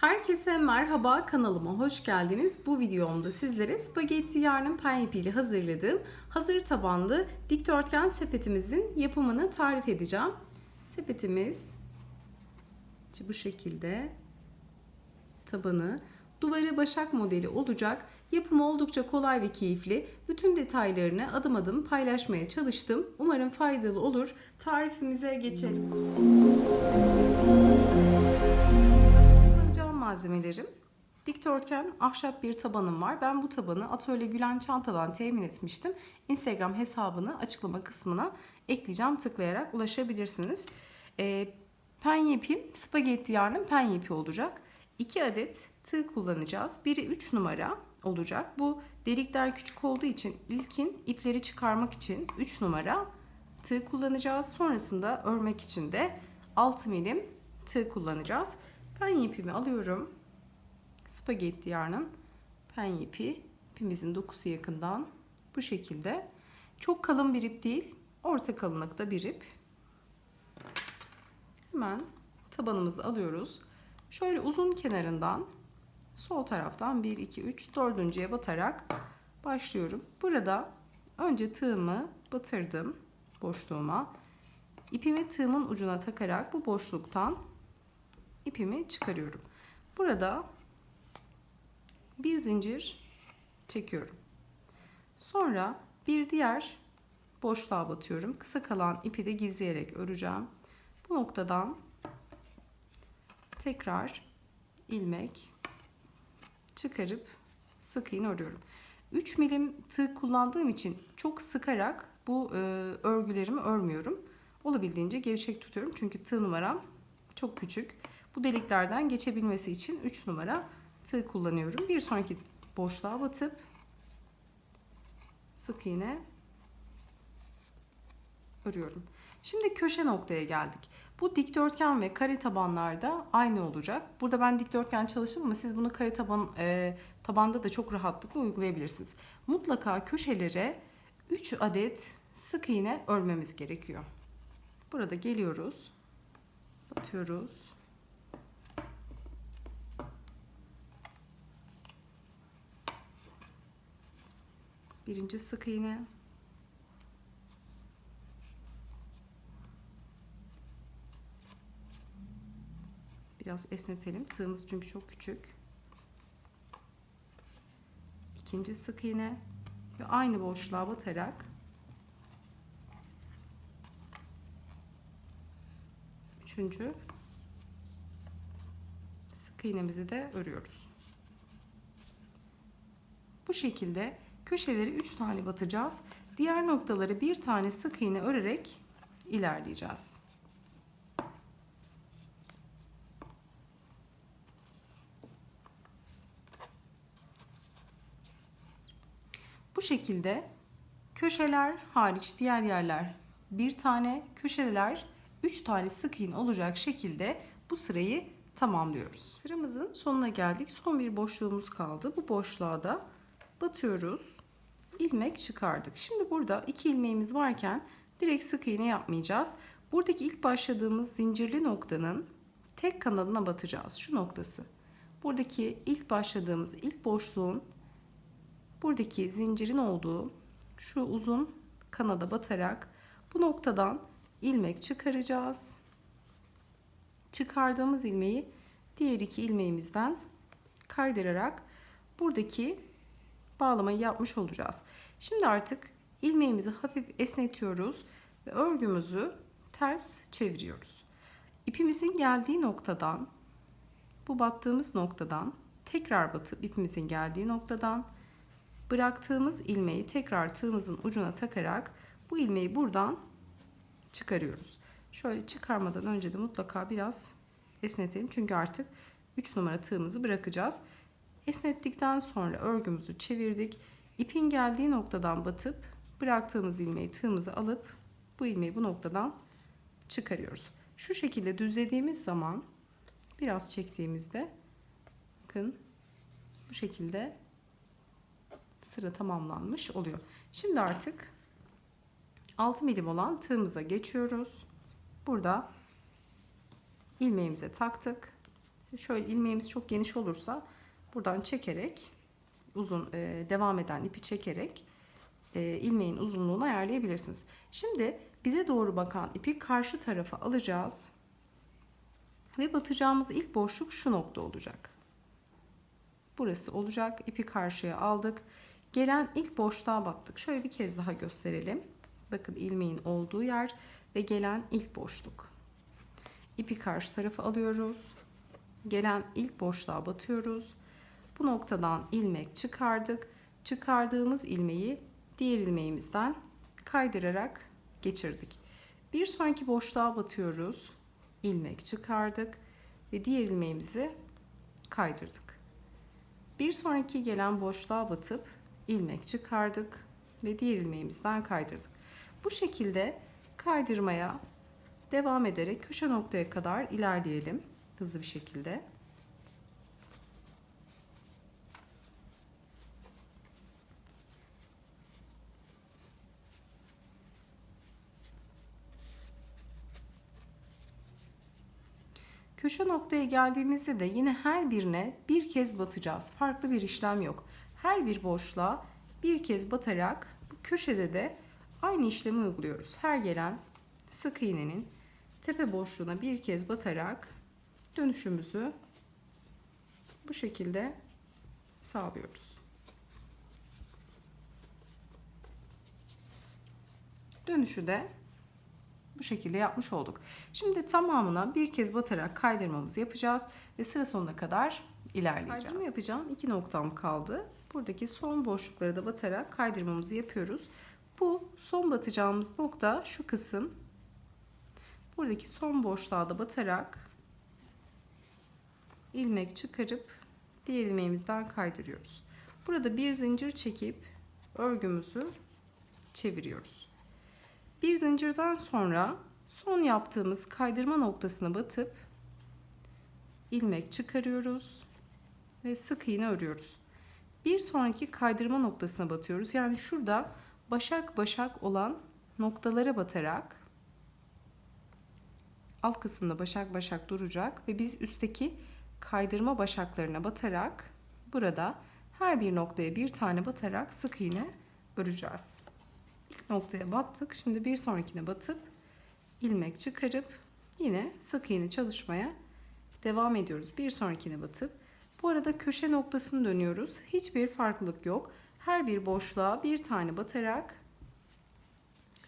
Herkese merhaba kanalıma hoş geldiniz. Bu videomda sizlere spagetti yarnın pen ipiyle hazırladığım hazır tabanlı dikdörtgen sepetimizin yapımını tarif edeceğim. Sepetimiz bu şekilde tabanı duvarı başak modeli olacak. Yapımı oldukça kolay ve keyifli. Bütün detaylarını adım adım paylaşmaya çalıştım. Umarım faydalı olur. Tarifimize geçelim. Malzemelerim. Dikdörtgen ahşap bir tabanım var. Ben bu tabanı Atölye Gülen Çanta'dan temin etmiştim. Instagram hesabını açıklama kısmına ekleyeceğim. Tıklayarak ulaşabilirsiniz. E, penye ipim spagetti yarnın penye ipi olacak. 2 adet tığ kullanacağız. Biri 3 numara olacak. Bu delikler küçük olduğu için ilkin ipleri çıkarmak için 3 numara tığ kullanacağız. Sonrasında örmek için de 6 milim tığ kullanacağız. Penye ipimi alıyorum. Spagetti yarnın penye ipi. İpimizin dokusu yakından bu şekilde. Çok kalın bir ip değil. Orta kalınlıkta bir ip. Hemen tabanımızı alıyoruz. Şöyle uzun kenarından sol taraftan 1, 2, 3, dördüncüye batarak başlıyorum. Burada önce tığımı batırdım boşluğuma. İpimi tığımın ucuna takarak bu boşluktan ipimi çıkarıyorum. Burada bir zincir çekiyorum. Sonra bir diğer boşluğa batıyorum. Kısa kalan ipi de gizleyerek öreceğim. Bu noktadan tekrar ilmek çıkarıp sık iğne örüyorum. 3 milim tığ kullandığım için çok sıkarak bu e, örgülerimi örmüyorum. Olabildiğince gevşek tutuyorum çünkü tığ numaram çok küçük. Bu deliklerden geçebilmesi için 3 numara tığ kullanıyorum. Bir sonraki boşluğa batıp sık iğne örüyorum. Şimdi köşe noktaya geldik. Bu dikdörtgen ve kare tabanlarda aynı olacak. Burada ben dikdörtgen çalıştım ama siz bunu kare taban e, tabanda da çok rahatlıkla uygulayabilirsiniz. Mutlaka köşelere 3 adet sık iğne örmemiz gerekiyor. Burada geliyoruz. Batıyoruz. Birinci sık iğne. Biraz esnetelim. Tığımız çünkü çok küçük. İkinci sık iğne ve aynı boşluğa batarak üçüncü sık iğnemizi de örüyoruz. Bu şekilde köşeleri 3 tane batacağız. Diğer noktaları bir tane sık iğne örerek ilerleyeceğiz. Bu şekilde köşeler hariç diğer yerler bir tane, köşeler 3 tane sık iğne olacak şekilde bu sırayı tamamlıyoruz. Sıramızın sonuna geldik. Son bir boşluğumuz kaldı. Bu boşluğa da batıyoruz. İlmek çıkardık. Şimdi burada iki ilmeğimiz varken direkt sık iğne yapmayacağız. Buradaki ilk başladığımız zincirli noktanın tek kanadına batacağız. Şu noktası. Buradaki ilk başladığımız ilk boşluğun buradaki zincirin olduğu şu uzun kanada batarak bu noktadan ilmek çıkaracağız. Çıkardığımız ilmeği diğer iki ilmeğimizden kaydırarak buradaki bağlamayı yapmış olacağız. Şimdi artık ilmeğimizi hafif esnetiyoruz ve örgümüzü ters çeviriyoruz. İpimizin geldiği noktadan bu battığımız noktadan tekrar batıp ipimizin geldiği noktadan bıraktığımız ilmeği tekrar tığımızın ucuna takarak bu ilmeği buradan çıkarıyoruz. Şöyle çıkarmadan önce de mutlaka biraz esnetelim. Çünkü artık 3 numara tığımızı bırakacağız. Esnettikten sonra örgümüzü çevirdik. İpin geldiği noktadan batıp bıraktığımız ilmeği tığımıza alıp bu ilmeği bu noktadan çıkarıyoruz. Şu şekilde düzlediğimiz zaman biraz çektiğimizde bakın bu şekilde sıra tamamlanmış oluyor. Şimdi artık 6 milim olan tığımıza geçiyoruz. Burada ilmeğimize taktık. Şöyle ilmeğimiz çok geniş olursa buradan çekerek uzun e, devam eden ipi çekerek e, ilmeğin uzunluğunu ayarlayabilirsiniz. Şimdi bize doğru bakan ipi karşı tarafa alacağız. Ve batacağımız ilk boşluk şu nokta olacak. Burası olacak. İpi karşıya aldık. Gelen ilk boşluğa battık. Şöyle bir kez daha gösterelim. Bakın ilmeğin olduğu yer ve gelen ilk boşluk. İpi karşı tarafa alıyoruz. Gelen ilk boşluğa batıyoruz. Bu noktadan ilmek çıkardık. Çıkardığımız ilmeği diğer ilmeğimizden kaydırarak geçirdik. Bir sonraki boşluğa batıyoruz. İlmek çıkardık ve diğer ilmeğimizi kaydırdık. Bir sonraki gelen boşluğa batıp ilmek çıkardık ve diğer ilmeğimizden kaydırdık. Bu şekilde kaydırmaya devam ederek köşe noktaya kadar ilerleyelim hızlı bir şekilde. Köşe noktaya geldiğimizde de yine her birine bir kez batacağız. Farklı bir işlem yok. Her bir boşluğa bir kez batarak bu köşede de aynı işlemi uyguluyoruz. Her gelen sık iğnenin tepe boşluğuna bir kez batarak dönüşümüzü bu şekilde sağlıyoruz. Dönüşü de bu şekilde yapmış olduk. Şimdi tamamına bir kez batarak kaydırmamızı yapacağız ve sıra sonuna kadar ilerleyeceğiz. Kaydırma yapacağım. iki noktam kaldı. Buradaki son boşlukları da batarak kaydırmamızı yapıyoruz. Bu son batacağımız nokta şu kısım. Buradaki son boşluğa da batarak ilmek çıkarıp diğer ilmeğimizden kaydırıyoruz. Burada bir zincir çekip örgümüzü çeviriyoruz. Bir zincirden sonra son yaptığımız kaydırma noktasına batıp ilmek çıkarıyoruz ve sık iğne örüyoruz. Bir sonraki kaydırma noktasına batıyoruz. Yani şurada başak başak olan noktalara batarak alt kısımda başak başak duracak ve biz üstteki kaydırma başaklarına batarak burada her bir noktaya bir tane batarak sık iğne öreceğiz. Noktaya battık. Şimdi bir sonrakine batıp ilmek çıkarıp yine sık iğne çalışmaya devam ediyoruz. Bir sonrakine batıp bu arada köşe noktasını dönüyoruz. Hiçbir farklılık yok. Her bir boşluğa bir tane batarak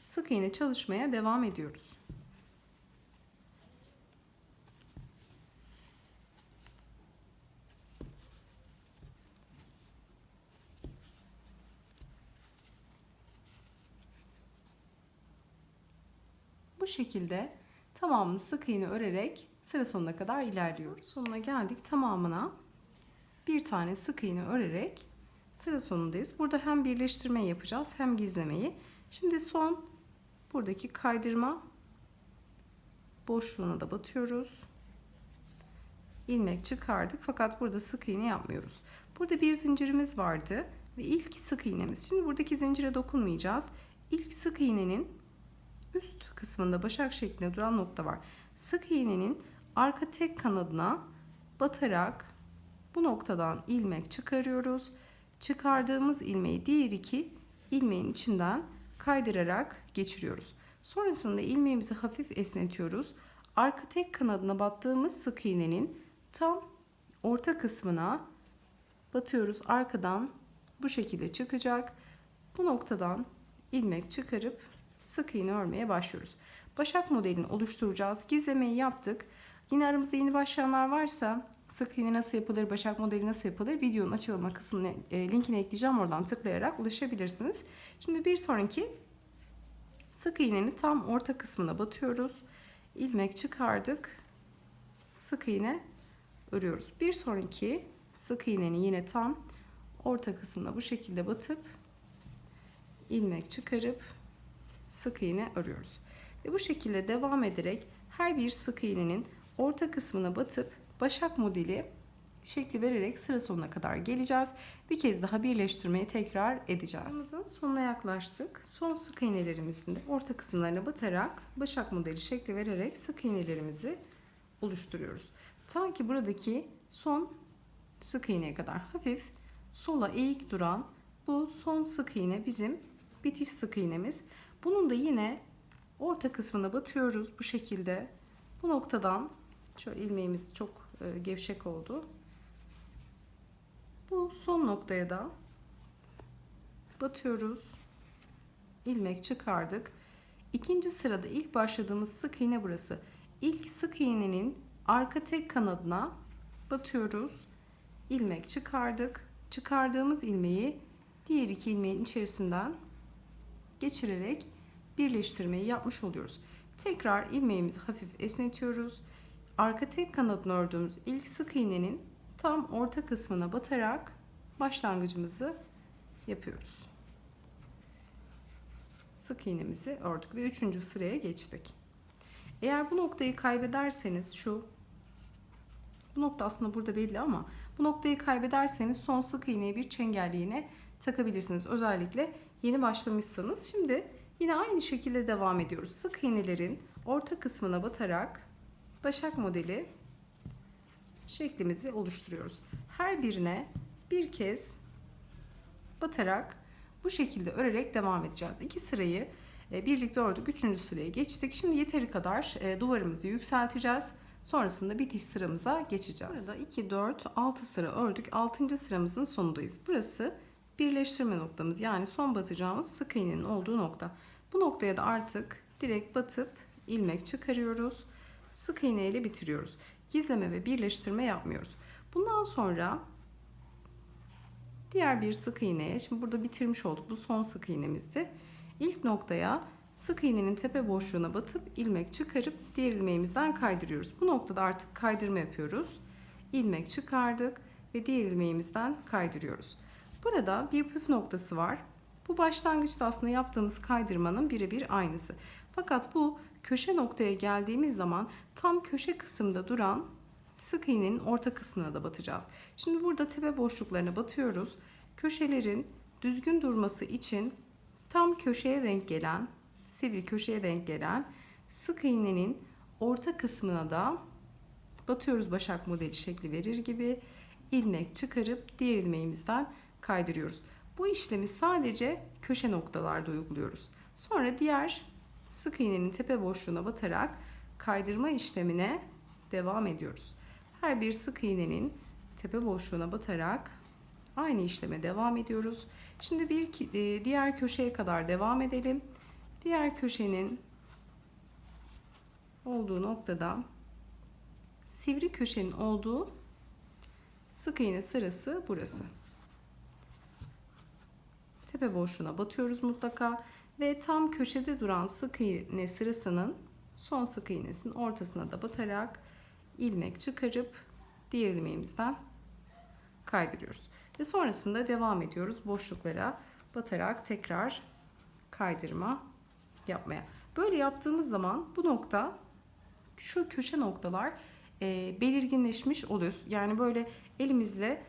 sık iğne çalışmaya devam ediyoruz. Şekilde tamamını sık iğne örerek sıra sonuna kadar ilerliyoruz. Sonuna geldik. Tamamına bir tane sık iğne örerek sıra sonundayız. Burada hem birleştirmeyi yapacağız hem gizlemeyi. Şimdi son buradaki kaydırma boşluğuna da batıyoruz. İlmek çıkardık fakat burada sık iğne yapmıyoruz. Burada bir zincirimiz vardı ve ilk sık iğnemiz. Şimdi buradaki zincire dokunmayacağız. İlk sık iğnenin üst kısmında başak şeklinde duran nokta var. Sık iğnenin arka tek kanadına batarak bu noktadan ilmek çıkarıyoruz. Çıkardığımız ilmeği diğer iki ilmeğin içinden kaydırarak geçiriyoruz. Sonrasında ilmeğimizi hafif esnetiyoruz. Arka tek kanadına battığımız sık iğnenin tam orta kısmına batıyoruz. Arkadan bu şekilde çıkacak. Bu noktadan ilmek çıkarıp sık iğne örmeye başlıyoruz. Başak modelini oluşturacağız. Gizlemeyi yaptık. Yine aramızda yeni başlayanlar varsa sık iğne nasıl yapılır, başak modeli nasıl yapılır videonun açılma kısmını e, linkini ekleyeceğim. Oradan tıklayarak ulaşabilirsiniz. Şimdi bir sonraki sık iğnenin tam orta kısmına batıyoruz. İlmek çıkardık. Sık iğne örüyoruz. Bir sonraki sık iğnenin yine tam orta kısmına bu şekilde batıp ilmek çıkarıp sık iğne örüyoruz. Ve bu şekilde devam ederek her bir sık iğnenin orta kısmına batıp başak modeli şekli vererek sıra sonuna kadar geleceğiz. Bir kez daha birleştirmeyi tekrar edeceğiz. Sıramızın sonuna yaklaştık. Son sık iğnelerimizin de orta kısımlarına batarak başak modeli şekli vererek sık iğnelerimizi oluşturuyoruz. Ta ki buradaki son sık iğneye kadar hafif sola eğik duran bu son sık iğne bizim bitiş sık iğnemiz. Bunun da yine orta kısmına batıyoruz bu şekilde. Bu noktadan şöyle ilmeğimiz çok e, gevşek oldu. Bu son noktaya da batıyoruz. ilmek çıkardık. İkinci sırada ilk başladığımız sık iğne burası. İlk sık iğnenin arka tek kanadına batıyoruz. ilmek çıkardık. Çıkardığımız ilmeği diğer iki ilmeğin içerisinden geçirerek birleştirmeyi yapmış oluyoruz. Tekrar ilmeğimizi hafif esnetiyoruz. Arka tek kanadını ördüğümüz ilk sık iğnenin tam orta kısmına batarak başlangıcımızı yapıyoruz. Sık iğnemizi ördük ve üçüncü sıraya geçtik. Eğer bu noktayı kaybederseniz şu bu nokta aslında burada belli ama bu noktayı kaybederseniz son sık iğneyi bir çengelliğine takabilirsiniz. Özellikle yeni başlamışsanız. Şimdi yine aynı şekilde devam ediyoruz. Sık iğnelerin orta kısmına batarak başak modeli şeklimizi oluşturuyoruz. Her birine bir kez batarak bu şekilde örerek devam edeceğiz. İki sırayı e, birlikte ördük. Üçüncü sıraya geçtik. Şimdi yeteri kadar e, duvarımızı yükselteceğiz. Sonrasında bitiş sıramıza geçeceğiz. Burada 2, 4, 6 sıra ördük. 6. sıramızın sonundayız. Burası birleştirme noktamız. Yani son batacağımız sık iğnenin olduğu nokta. Bu noktaya da artık direkt batıp ilmek çıkarıyoruz. Sık iğne ile bitiriyoruz. Gizleme ve birleştirme yapmıyoruz. Bundan sonra diğer bir sık iğneye, şimdi burada bitirmiş olduk. Bu son sık iğnemizdi. İlk noktaya sık iğnenin tepe boşluğuna batıp ilmek çıkarıp diğer ilmeğimizden kaydırıyoruz. Bu noktada artık kaydırma yapıyoruz. İlmek çıkardık ve diğer ilmeğimizden kaydırıyoruz. Burada bir püf noktası var. Bu başlangıçta aslında yaptığımız kaydırmanın birebir aynısı. Fakat bu köşe noktaya geldiğimiz zaman tam köşe kısımda duran sık iğnenin orta kısmına da batacağız. Şimdi burada tepe boşluklarına batıyoruz. Köşelerin düzgün durması için tam köşeye denk gelen, sivri köşeye denk gelen sık iğnenin orta kısmına da batıyoruz başak modeli şekli verir gibi ilmek çıkarıp diğer ilmeğimizden kaydırıyoruz. Bu işlemi sadece köşe noktalarda uyguluyoruz. Sonra diğer sık iğnenin tepe boşluğuna batarak kaydırma işlemine devam ediyoruz. Her bir sık iğnenin tepe boşluğuna batarak aynı işleme devam ediyoruz. Şimdi bir e, diğer köşeye kadar devam edelim. Diğer köşenin olduğu noktada sivri köşenin olduğu sık iğne sırası burası. Tepe boşluğuna batıyoruz mutlaka ve tam köşede duran sık iğne sırasının son sık iğnesinin ortasına da batarak ilmek çıkarıp diğer ilmeğimizden kaydırıyoruz. Ve sonrasında devam ediyoruz boşluklara batarak tekrar kaydırma yapmaya. Böyle yaptığımız zaman bu nokta şu köşe noktalar e, belirginleşmiş oluyor. Yani böyle elimizle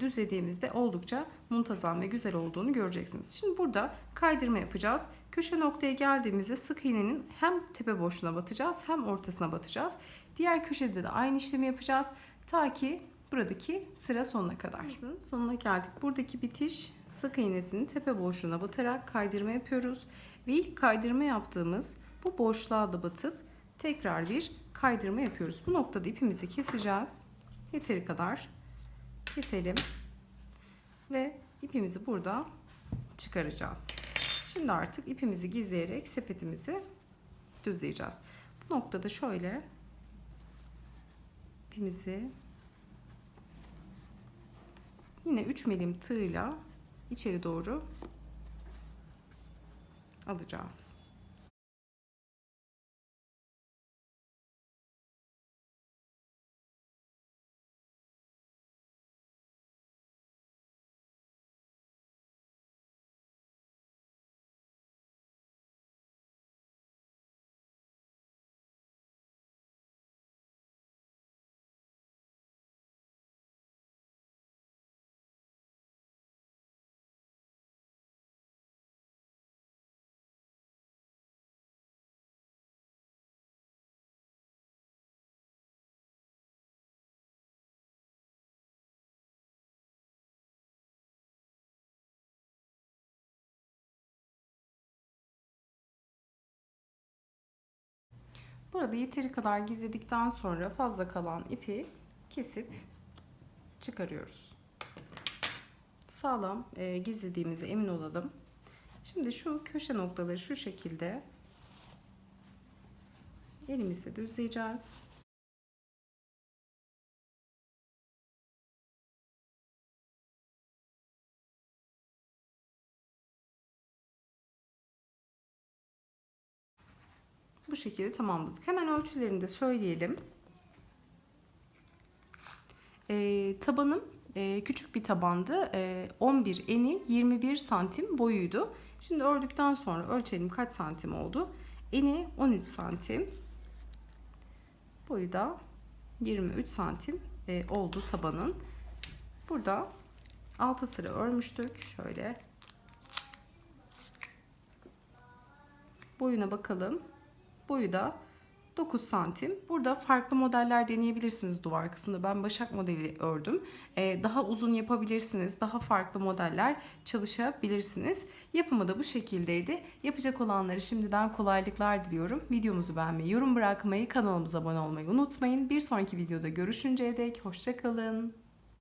düzlediğimizde oldukça muntazam ve güzel olduğunu göreceksiniz. Şimdi burada kaydırma yapacağız. Köşe noktaya geldiğimizde sık iğnenin hem tepe boşluğuna batacağız hem ortasına batacağız. Diğer köşede de aynı işlemi yapacağız. Ta ki buradaki sıra sonuna kadar. Sonuna geldik. Buradaki bitiş sık iğnesinin tepe boşluğuna batarak kaydırma yapıyoruz. Ve ilk kaydırma yaptığımız bu boşluğa da batıp tekrar bir kaydırma yapıyoruz. Bu noktada ipimizi keseceğiz. Yeteri kadar keselim. Ve ipimizi burada çıkaracağız. Şimdi artık ipimizi gizleyerek sepetimizi düzleyeceğiz. Bu noktada şöyle ipimizi yine 3 milim tığla içeri doğru alacağız. Burada yeteri kadar gizledikten sonra fazla kalan ipi kesip çıkarıyoruz. Sağlam e, gizlediğimize emin olalım. Şimdi şu köşe noktaları şu şekilde elimizle düzleyeceğiz. Bu şekilde tamamladık. Hemen ölçülerini de söyleyelim. Ee, tabanım e, küçük bir tabandı. E, 11 eni 21 santim boyuydu. Şimdi ördükten sonra ölçelim kaç santim oldu. Eni 13 santim. Boyu da 23 santim e, oldu tabanın. Burada 6 sıra örmüştük. Şöyle. Boyuna bakalım. Boyu da 9 santim. Burada farklı modeller deneyebilirsiniz duvar kısmında. Ben başak modeli ördüm. Ee, daha uzun yapabilirsiniz. Daha farklı modeller çalışabilirsiniz. Yapımı da bu şekildeydi. Yapacak olanları şimdiden kolaylıklar diliyorum. Videomuzu beğenmeyi, yorum bırakmayı, kanalımıza abone olmayı unutmayın. Bir sonraki videoda görüşünceye dek hoşçakalın.